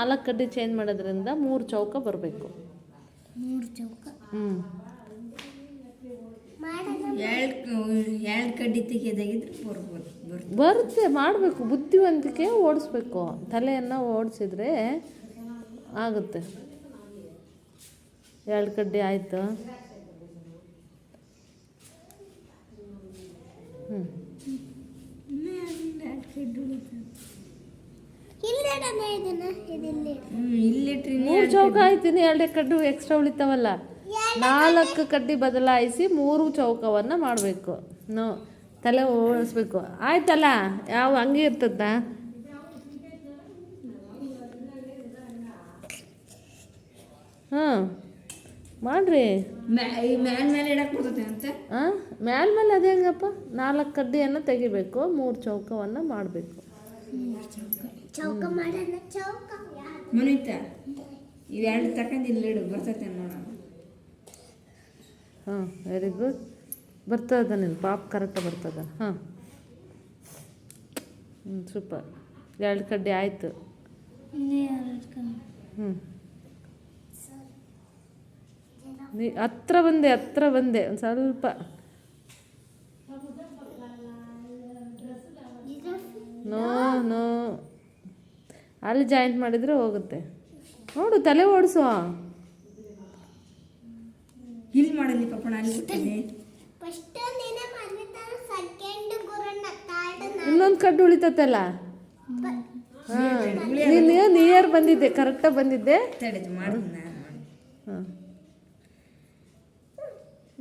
ನಾಲ್ಕು ಕಡ್ಡಿ ಚೇಂಜ್ ಮಾಡೋದ್ರಿಂದ ಮೂರು ಚೌಕ ಬರಬೇಕು. ಮೂರು ಚೌಕ? ಹ್ಞೂ ಎರಡು ಕಡ್ಡಿ ತೆಗೆದಾಗಿದ್ರೆ ಬರ್ಬೋದು ಬರ್ಬೋದು ಬರುತ್ತೆ ಮಾಡಬೇಕು ಬುದ್ಧಿವಂತಿಕೆ ಓಡಿಸ್ಬೇಕು. ತಲೆಯನ್ನು ಓಡಿಸಿದ್ರೆ ಆಗುತ್ತೆ. ಎರಡು ಕಡ್ಡಿ ಆಯಿತು ಹ್ಞೂ ಎರಡು ಕಡ್ಡಿ ಉಳಿತು ಇಲ್ಲಿಡಣ ಇದನ್ನ ಇದಿಲ್ಲಿ ಹ್ಞೂ ಇಲ್ಲಿಟ್ರಿ ಮೂರು ಚೌಕ ಆಯ್ತೀನಿ ಎರಡೇ ಕಡ್ಡಿ ಎಕ್ಸ್ಟ್ರಾ ಉಳಿತಾವಲ್ಲ. ನಾಲ್ಕು ಕಡ್ಡಿ ಬದಲಾಯಿಸಿ ಮೂರು ಚೌಕವನ್ನು ಮಾಡಬೇಕು. ನೋ ತಲೆ ಓಡಿಸ್ಬೇಕು. ಆಯ್ತಲ್ಲ? ಯಾವ ಹಂಗೆ ಇರ್ತದ ಹಾಂ ಮಾಡಿರಿ. ಹಾಂ ಮ್ಯಾಲ ಮೇಲೆ ಅದೇ ಹೆಂಗಪ್ಪ. ನಾಲ್ಕು ಕಡ್ಡಿಯನ್ನು ತೆಗಿಬೇಕು ಮೂರು ಚೌಕವನ್ನು ಮಾಡಬೇಕು. ಚೌಕ ಮಾಡೋಣ ಚೌಕ. ಮುನಿತ ಇವೆರಡು ತಕೊಂಡಿಲ್ಲ ಇಲ್ಲಿಡು ಬರ್ತೈತೆ ನೋಡೋಣ ಹಾಂ ವೆರಿ ಗುಡ್ ಬರ್ತದ ನೀನು ಪಾಪ್ ಕರೆಕ್ಟಾಗಿ ಬರ್ತದ. ಹಾಂ. ಹ್ಞೂ ಸೂಪರ್ ಎರಡು ಕಡ್ಡಿ ಆಯಿತು. ಹ್ಞೂ ನೀ ಹತ್ರ ಬಂದೆ ಹತ್ರ ಬಂದೆ. ಒಂದು ಸ್ವಲ್ಪ. ಅಲ್ಲಿ ಜಾಯಿಂಟ್ ಮಾಡಿದರೆ ಹೋಗುತ್ತೆ. ನೋಡು ತಲೆ ಓಡಿಸು. ಇಲ್ಲಿ ಮಾಡಲಿ ಥರ್ಡ್ ಇನ್ನೊಂದು ಕಡ್ಡು ಉಳಿತತ್ತಲ್ಲ ಹಾಂ. ನೀನು ನಿಯರ್ ಬಂದಿದ್ದೆ ಕರೆಕ್ಟಾಗಿ ಬಂದಿದ್ದೆ.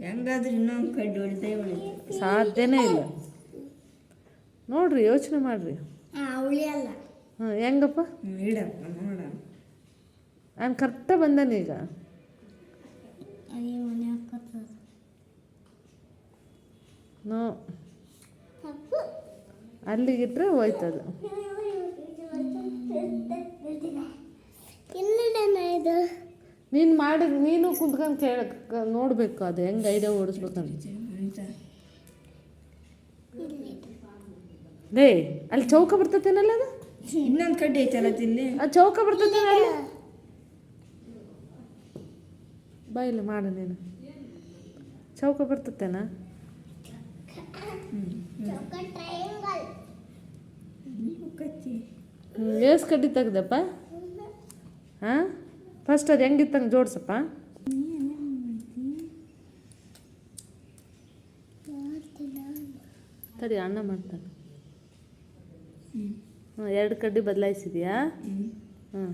ಹೆಂಗಾದ್ರೂ ಇನ್ನೊಂದು ಕಡ್ಡಿ ಸಾಧ್ಯನೇ ಇಲ್ಲ. ನೋಡ್ರಿ ಯೋಚನೆ ಮಾಡ್ರಿ. ಉಳಿಯಲ್ಲ. ಹಾಂ ಹೆಂಗಪ್ಪ? ಇಡಪ್ಪ ನೋಡೋಣ. ನಾನು ಕರೆಕ್ಟಾಗಿ ಬಂದಾನೀಗ ಈಗ. ನೋ. ಅಲ್ಲಿಗಿಟ್ರೆ ಹೋಯ್ತದು. ನೀನು ಮಾಡಿದ ನೀನು ಕುಂತ್ಕೊಂಡು ಕೇಳ ನೋಡಬೇಕು ಅದು ಹೆಂಗೆ ಐಡಿಯಾ ಓಡಿಸ್ಬೇಕಂತ. ಲೇ ಅಲ್ಲಿ ಚೌಕ ಬರ್ತತೇನಲ್ಲ ಅದು? ಇನ್ನೊಂದು ಕಡ್ಡಿ ಐತಲ್ಲ ಇಲ್ಲಿ ಆ ಚೌಕ ಬರ್ತದೆ ಬಾಯಿಲ್ಲ ಮಾಡು ನೀನು. ಚೌಕ ಬರ್ತತೇನಾ ಏಸ್ ಕಡ್ಡಿ ತೆಗ್ದಪ್ಪ? ಹಾಂ? ಫಸ್ಟ್ ಅದು ಹೆಂಗಿತ್ತಂಗೆ ಜೋಡ್ಸಪ್ಪ? ತಡಿ ಅಣ್ಣ ಮಾಡ್ತಾನೆ. ಎರಡು ಕಡ್ಡಿ ಬದಲಾಯಿಸಿದ್ಯಾ? ಹಾಂ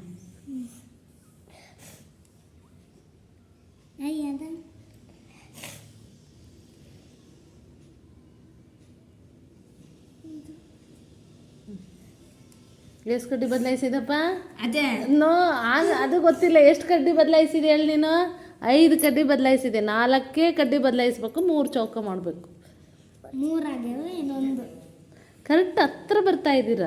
ಎಷ್ಟು ಕಡ್ಡಿ ಬದಲಾಯಿಸಿದಪ್ಪ? ಅದೇ. ನೋ ಅದು ಗೊತ್ತಿಲ್ಲ. ಎಷ್ಟು ಕಡ್ಡಿ ಬದಲಾಯಿಸಿದೆ ಹೇಳಿ ನೀನು? ಐದು ಕಡ್ಡಿ ಬದಲಾಯಿಸಿದೆ. ನಾಲ್ಕೇ ಕಡ್ಡಿ ಬದಲಾಯಿಸ್ಬೇಕು ಮೂರು ಚೌಕ ಮಾಡಬೇಕು. ಮೂರಾಗ್ಯಾವ ಇನ್ನೊಂದು. ಕರೆಕ್ಟ್ ಹತ್ರ ಬರ್ತಾ ಇದ್ದೀರ?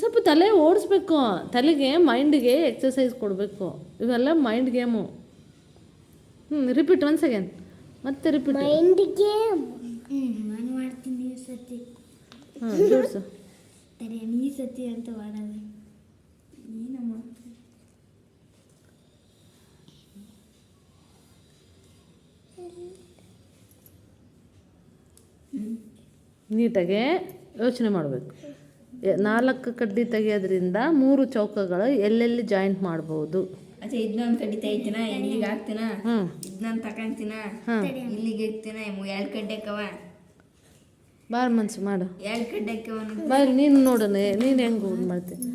ಸ್ವಲ್ಪ ತಲೆ ಓಡಿಸ್ಬೇಕು ತಲೆಗೆ ಮೈಂಡ್ಗೆ ಎಕ್ಸಸೈಸ್ ಕೊಡಬೇಕು. ಇವೆಲ್ಲ ಮೈಂಡ್ ಗೇಮು ಹ್ಞೂ ರಿಪೀಟ್ ಒನ್ ಸೆಕೆಂಡ್ ಮತ್ತೆ ರಿಪೀಟ್ ಮೈಂಡ್ ಗೇಮ್ ನಾನು ಮಾಡ್ತೀನಿ ಈ ಸತಿ ಹಾಂ ಜೋಡಿಸು. ತಡೆ ಈ ಸತಿ ಅಂತ ಮಾಡೋದು. ಏನಮ್ಮ ನೀಟಾಗೆ ಯೋಚನೆ ಮಾಡಬೇಕು. ನಾಲ್ಕು ಕಡ್ಡಿ ತೆಗೆಯೋದ್ರಿಂದ ಮೂರು ಚೌಕಗಳು ಎಲ್ಲೆಲ್ಲಿ ಜಾಯಿಂಟ್ ಮಾಡ್ಬೋದು. ಅಚ್ಚಾ ಇದನ್ನೊಂದು ಕಡ್ಡಿ ತೆಗಿತೀನ ಇಲ್ಲಿಗೆ ಹಾಕ್ತೀನ ಇದನ್ನೊಂದು ತಗೊಂತೀನ ಹಾಂ ಇಲ್ಲಿಗೆ ಹಾಕ್ತೀನ ಎರಡು ಕಡ್ಡೆ ಹಾಕವ ಬಾರ ಮನ್ಸು ಮಾಡು. ಎರಡು ಕಡ್ಡೆ ಹಾಕವ ಬಾಯ್ ನೀನು ನೋಡೋಣ ನೀನು ಹೆಂಗೆ ಇದು ಮಾಡ್ತೀನಿ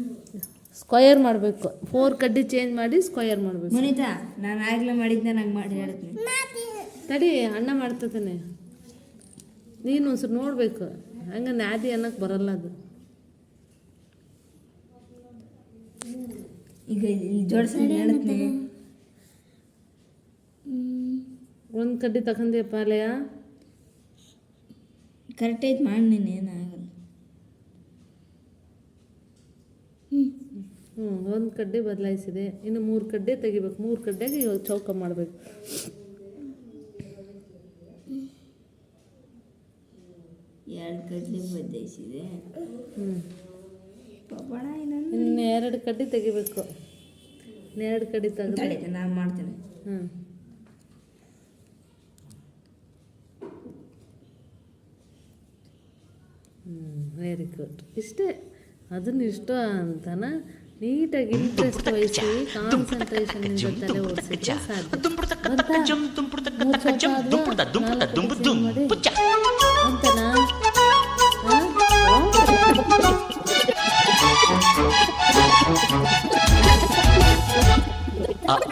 ಸ್ಕ್ವಯರ್ ಮಾಡಬೇಕು. ಫೋರ್ ಕಡ್ಡಿ ಚೇಂಜ್ ಮಾಡಿ ಸ್ಕ್ವಯರ್ ಮಾಡಬೇಕು. ಮುನಿತಾ ನಾನು ಆಗ್ಲೇ ಮಾಡಿದ್ನ ನಂಗೆ ಮಾಡಿ ಹೇಳ್ತೀನಿ. ತಡಿ ಅಣ್ಣ ಮಾಡ್ತತಾನೆ ನೀನು ಒಂದ್ಸರಿ ನೋಡಬೇಕು. ಹಂಗೆ ನಾದಿ ಅನ್ನಕ್ಕೆ ಬರಲ್ಲ ಅದು. ಈಗ ಇಲ್ಲಿ ಜೋಡಿಸಿ ಹೇಳ್ತೀನಿ ಒಂದು ಕಡ್ಡಿ ತಗೊಂಡಿಯಪ್ಪ ಅಲೆಯ ಕರೆಕ್ಟ್ ಐತೆ ಮಾಡಿ ನೀನು ಏನಾಗಲ್ಲ ಹ್ಞೂ ಒಂದು ಕಡ್ಡಿ ಬದಲಾಯಿಸಿದೆ. ಇನ್ನು ಮೂರು ಕಡ್ಡಿ ತೆಗಿಬೇಕು. ಮೂರು ಕಡ್ಡೆಗೆ ಇವಾಗ ಚೌಕ ಮಾಡಬೇಕು. ಎರಡು ಕಡ್ಲಿ ಬದಲಾಯಿಸಿದೆ. ಹ್ಞೂ ಬಣ ಎರಡು ಇನ್ನೆರಡು ಕಡ್ಡಿ ತೆಗಿಬೇಕು ಇನ್ನೆರಡು ಕಡ್ಡಿ ತೆಗೆದು ನಾನು ಮಾಡ್ತೀನಿ ಹ್ಞೂ ವೆರಿ ಗುಡ್ ಇಷ್ಟೇ ಅದನ್ನ ಇಷ್ಟ ಅಂತನ ನೀಟಾಗಿ ಇಂಟ್ರೆಸ್ಟ್ ವಹಿಸಿ ಕಾನ್ಸಂಟ್ರೇಷನ್ನಿಂದ ತಲೆ ಓಡಿಸಿದ್ರೆ ಸಾಧ್ಯ ಬಂತಾ? Uh-